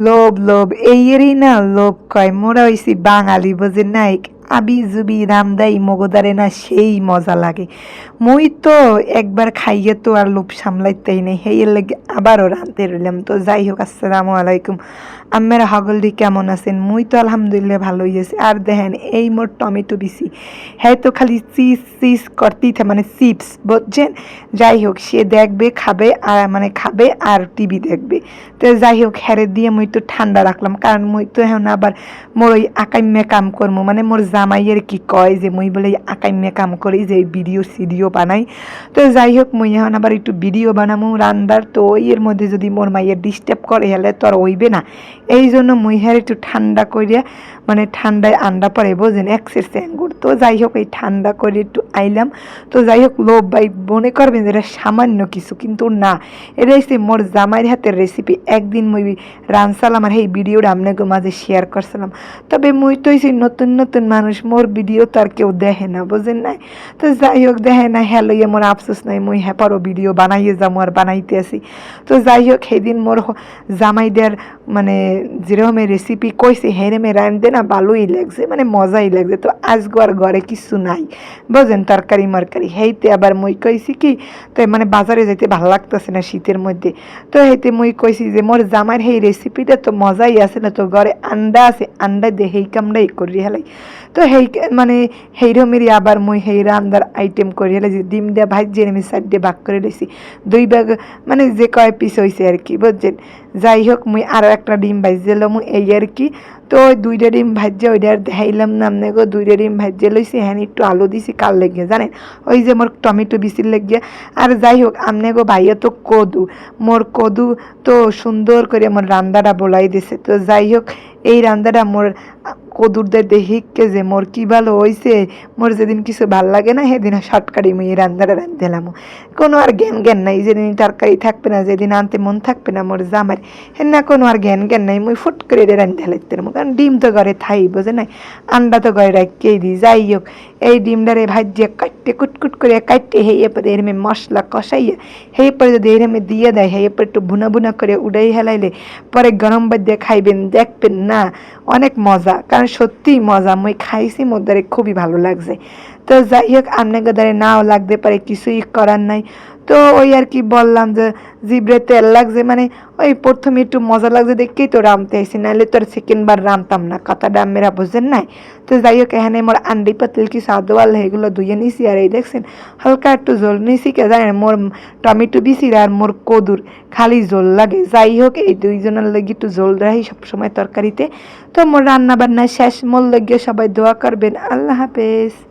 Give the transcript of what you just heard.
লোভ লোভ এই এরই না লোভ কয় মোরা হইছি বাঙালি বোঝে নাই আবি জুবি রামদাই মগদারে না সেই মজা লাগে। মুই তো একবার খাইয়ে তো আর লোভ সামলাইতেই নেই। হেই লেগে আবারও রাঁধতে রইলাম। তো যাই হোক, আসসালামু আলাইকুম। আম্মের হাগলদি কেমন আছেন? মুই তো আলহামদুলিল্লাহ ভালোই আছি। আর দেখেন, এই মোর টমেটো বিসি হ্যাঁ তো খালি চিজ চিজ করতেই থাকে মানে চিপস, বুঝছেন? যাই হোক, সে দেখবে, খাবে, আর মানে খাবে আর টিভি দেখবে। তো যাই হোক হ্যারে দিয়ে মুই তো ঠান্ডা রাখলাম। কারণ মুই তো এখন আবার মোর ওই আকাইম্যা কাম করব মানে মোর জামাইয়ের কি কয় যে মুই বলে আকাইম্যা কাম করি যে ভিডিও সিডিও বানাই। তো যাই হোক মুই এখন আবার একটু ভিডিও বানামু রান্দার তো এর মধ্যে যদি মোর মাইয়ের ডিস্টার্ব করে হেলে তো আর হইবে না। এই জন্য মুই হ্যার একটু ঠান্ডা করিয়া মানে ঠান্ডায় আন্ডা পরে বোঝেন এক্সের তো যাই হোক এই ঠান্ডা করে একটু আইলাম। তো যাই হোক লোভ ভাই, মনে করবেন যে সামান্য কিছু, কিন্তু না। এটা হচ্ছে মোর জামাইয়ের হাতের রেসিপি একদিন মুই রানসালাম আর এই ভিডিওটা আপনাকে মাঝে শেয়ার করছিলাম তবে মুই তো হইছি নতুন নতুন মানুষ মোর ভিডিও তো আর কেউ দেখে না, বুঝেন নাই? তো যাই হোক দেখে না হ্যালো ইয়ে মোর আফসোস নাই, মুই হ্যাপারও ভিডিও বানাইয়ে যাব আর বানাইতে আসি। তো যাই হোক সেদিন মোর জামাইদের মানে যেরকমের রেসিপি কইছে হেরেমে রান্ধতে না ভালোই লাগছে মানে মজাই লাগছে। তো আজগো আর ঘরে কিছু নাই, বুঝেন, তরকারি মরকারি। হেইতে আবার মুই কইছি কি, তো মানে বাজারে যাইতে ভালো লাগতেছে না শীতের মধ্যে। তো হেইতে মুই কইছি যে, মোর জামার সেই রেসিপিটা তো মজাই আছে না, তো ঘরে আন্ডা আছে, আন্ডা দিয়ে হেই কামড়াই করি হেলাই। তো হেই মানে হেইরমেরই আবার মই সেই রান্দার আইটেম করে। হেলাই যে ডিম দিয়ে ভাজিয়ে আমি সাইড দিয়ে ভাগ করে লইছি। দুই ভাগ মানে যে কয় পিস হয়েছে আর কি, বুঝছেন? যাই হোক মুই আরও একটা ডিম ভাজিলাম এই আর কি। তো ওই দুইটা ডিম ভাজছে ওইটা আর দেখাইলাম না আমনে গো, দুইটা ডিম ভাজছে লইছি হ্যাঁ একটু আলু দিছি কাল লেগে জানেন? ওই যে মোর টমেটো বিচির লেগে আর যাই হোক আমনে গো, ভাইয়া তো কদু, মোর কদু তো সুন্দর করে মোর রান্দাটা বলাই দিছে। তো যাই হোক এই রান্দাটা মোর কদুরদের দেহিকে যে মোর কি ভালো হইছে, মোর যেদিন কিছু ভালো লাগে না, সেদিন শর্টকারি মুই রান্দাটা রান্ধলাম কোনো আর জ্ঞান জ্ঞান নাই, যেদিন তরকারি থাকবে না, যেদিন আনতে মন থাকবে না, মোর জামার হেন কোনো আর জ্ঞান জ্ঞান নাই মুই ফুট করে এটা রান্ধতে লাগতে কারণ ডিম তো ঘরে থাই বোঝে নাই আন্ডা তো ঘরে রাখিয়েই দিই যাই হোক এই ডিমটারে ভাজিয়ে কাটতে কুটকুট করে কাটতে হেয়ে পরে এরমে মশলা কষাইয়া হেয়ে পরে যদি এরমে দিয়ে দেয় হেয়ে পরে একটু ভুনা ভুনা করে উড়াই হেলাইলে পরে গরম বাদ দিয়ে খাইবেন দেখবেন না অনেক মজা কারণ সত্যিই মজা মুই খাইছি মোদ্দারে খুবই ভালো লাগছে তো যাই হোক আপনাকে দ্বারে নাও লাগতে পারে কিছুই করার নাই তো ওই আর কি বললাম যে জিব্রে তেল লাগছে মানে ওই প্রথমে একটু মজা লাগছে দেখেই তো রামতে আইসি নাহলে তো আর সেকেন্ড বার রামতাম না, কথাটা মেরা বুঝেন নাই। তো যাই হোক, এখানে মোর আন্ডি পাতিল কি সাদওয়াল, এগুলো ধুয়ে নিছি আর এই দেখছেন, হালকা একটু জল নিছি কে জানেন, মোর টমেটো বিসির আর মোর কদুর, খালি জল লাগে। যাই হোক, এই দুইজনের লাগি একটু জল রাখি সবসময় তরকারিতে। তো মোর রান্না বান্না শেষ, মোর লাগিয়ে সবাই দোয়া করবেন। আল্লাহ হাফেজ।